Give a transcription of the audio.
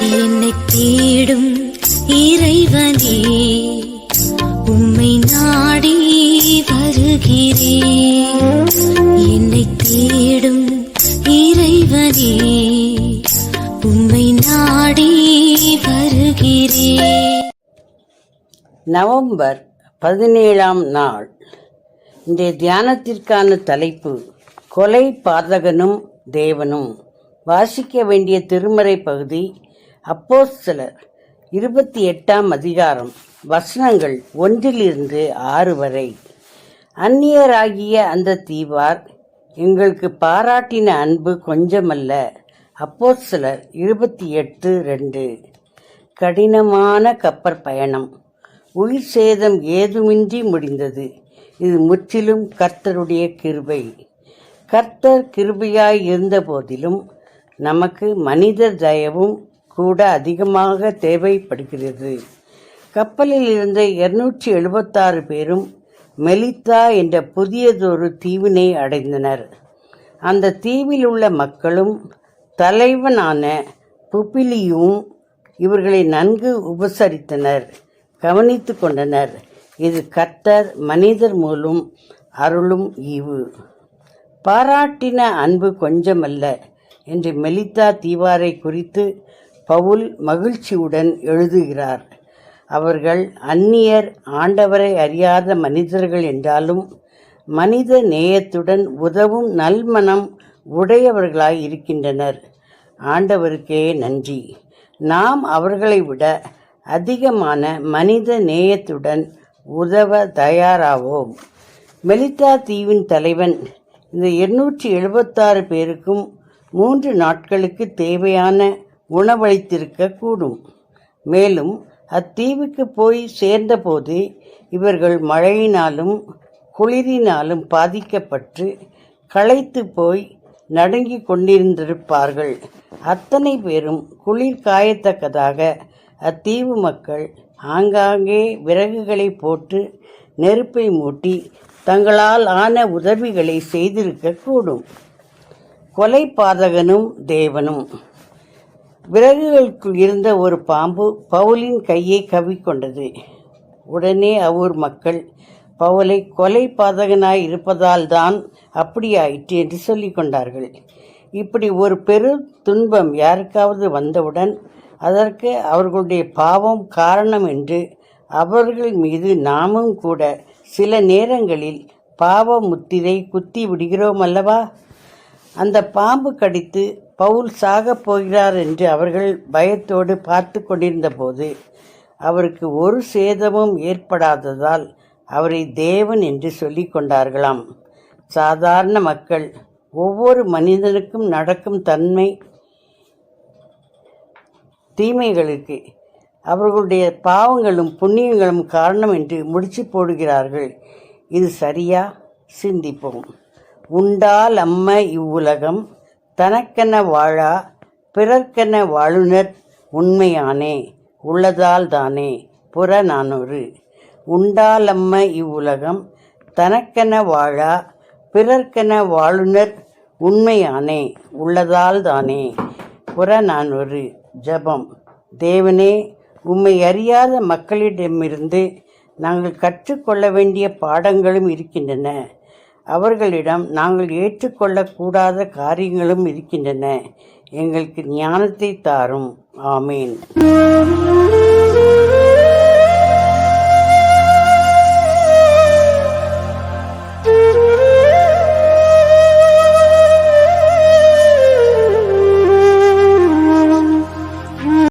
என்னை தேடும் இறைவனே உம்மை நாடி வருகிறேன் என்னை தேடும் இறைவனே உம்மை நாடி வருகிறேன் நவம்பர் பதினேழாம் நாள். இன்றைய தியானத்திற்கான தலைப்பு கொலை பாதகனும் தேவனும். வாசிக்க வேண்டிய திருமறை பகுதி அப்போஸ்தலர் இருபத்தி எட்டாம் அதிகாரம் வசனங்கள் ஒன்றிலிருந்து ஆறு வரை. அந்நியராகிய அந்த தீவார் எங்களுக்கு பாராட்டின அன்பு கொஞ்சமல்ல. அப்போ சில இருபத்தி எட்டு ரெண்டு கடினமான கப்பற் பயணம். உயிர் சேதம் ஏதுமின்றி முடிந்தது. இது முற்றிலும் கர்த்தருடைய கிருபை. கர்த்தர் கிருபையாய் இருந்த போதிலும் நமக்கு மனித தயவும் கூட அதிகமாக தேவைப்படுகிறது. கப்பலில் இருந்த இருநூற்றி எழுபத்தாறு பேரும் மெலித்தா என்ற புதியதொரு தீவினை அடைந்தனர். அந்த தீவில் உள்ள மக்களும் தலைவனான புப்பிலியும் இவர்களை நன்கு உபசரித்தனர் கவனித்து கொண்டனர். இது கர்த்தர் மனிதர் மூலம் அருளும் ஈவு. பாராட்டின அன்பு கொஞ்சமல்ல என்று மெலித்தா தீவாரை குறித்து பவுல் மகிழ்ச்சியுடன் எழுதுகிறார். அவர்கள் அந்நியர் ஆண்டவரை அறியாத மனிதர்கள் என்றாலும் மனித நேயத்துடன் உதவும் நல்மனம் உடையவர்களாய் இருக்கின்றனர். ஆண்டவருக்கே நன்றி. நாம் அவர்களை விட அதிகமான மனித நேயத்துடன் உதவ தயாராவோம். மெலித்தா தீவின் தலைவன் இந்த இருநூற்றி எழுபத்தாறு பேருக்கும் மூன்று நாட்களுக்கு தேவையான உணவளித்திருக்க கூடும் மேலும் அத்தீவுக்கு போய் சேர்ந்தபோது இவர்கள் மழையினாலும் குளிரினாலும் பாதிக்கப்பட்டு களைத்து போய் நடுங்கிக் கொண்டிருந்திருப்பார்கள். அத்தனை பேரும் குளிர் காயத்தக்கதாக அத்தீவு மக்கள் ஆங்காங்கே விறகுகளை போட்டு நெருப்பை மூட்டி தங்களால் ஆன உதவிகளை செய்திருக்க கூடும் கொலை பாதகனும் தேவனும். விறகுகளுக்குள் இருந்த ஒரு பாம்பு பவுலின் கையை கவிக்கொண்டது உடனே அவ்வூர் மக்கள் பவுலை கொலை பாதகனாய் இருப்பதால் தான் அப்படியாயிற்று என்று சொல்லி கொண்டார்கள். இப்படி ஒரு பெரு துன்பம் யாருக்காவது வந்தவுடன் அதற்கு அவர்களுடைய பாவம் காரணம் என்று அவர்கள் மீது நாமும் கூட சில நேரங்களில் பாவ முத்திரை குத்தி விடுகிறோம் அல்லவா? அந்த பாம்பு கடித்து பவுல் சாகப் போகிறார் என்று அவர்கள் பயத்தோடு பார்த்து கொண்டிருந்தபோது அவருக்கு ஒரு சேதமும் ஏற்படாததால் அவரை தேவன் என்று சொல்லிக் கொண்டார்களாம். சாதாரண மக்கள் ஒவ்வொரு மனிதனுக்கும் நடக்கும் தன்மை தீமைகளுக்கு அவர்களுடைய பாவங்களும் புண்ணியங்களும் காரணம் என்று முடிச்சு போடுகிறார்கள். இது சரியா? சிந்திப்போம். உண்டால் அம்ம இவ்வுலகம் தனக்கென வாழா பிறர்க்கென வாழுனர் உண்மையானே உள்ளதால் தானே புறநானூறு உண்டாலம்ம இவ்வுலகம் தனக்கென வாழா பிறர்க்கென வாழுனர் உண்மையானே உள்ளதால் தானே புறநானூறு ஜெபம். தேவனே உம்மை அறியாத மக்களிடமிருந்து நாங்கள் கற்றுக்கொள்ள வேண்டிய பாடங்களும் இருக்கின்றன. அவர்களிடம் நாங்கள் ஏற்றுக்கொள்ளக்கூடாத காரியங்களும் இருக்கின்றன. எங்களுக்கு ஞானத்தை தாரும். ஆமீன்.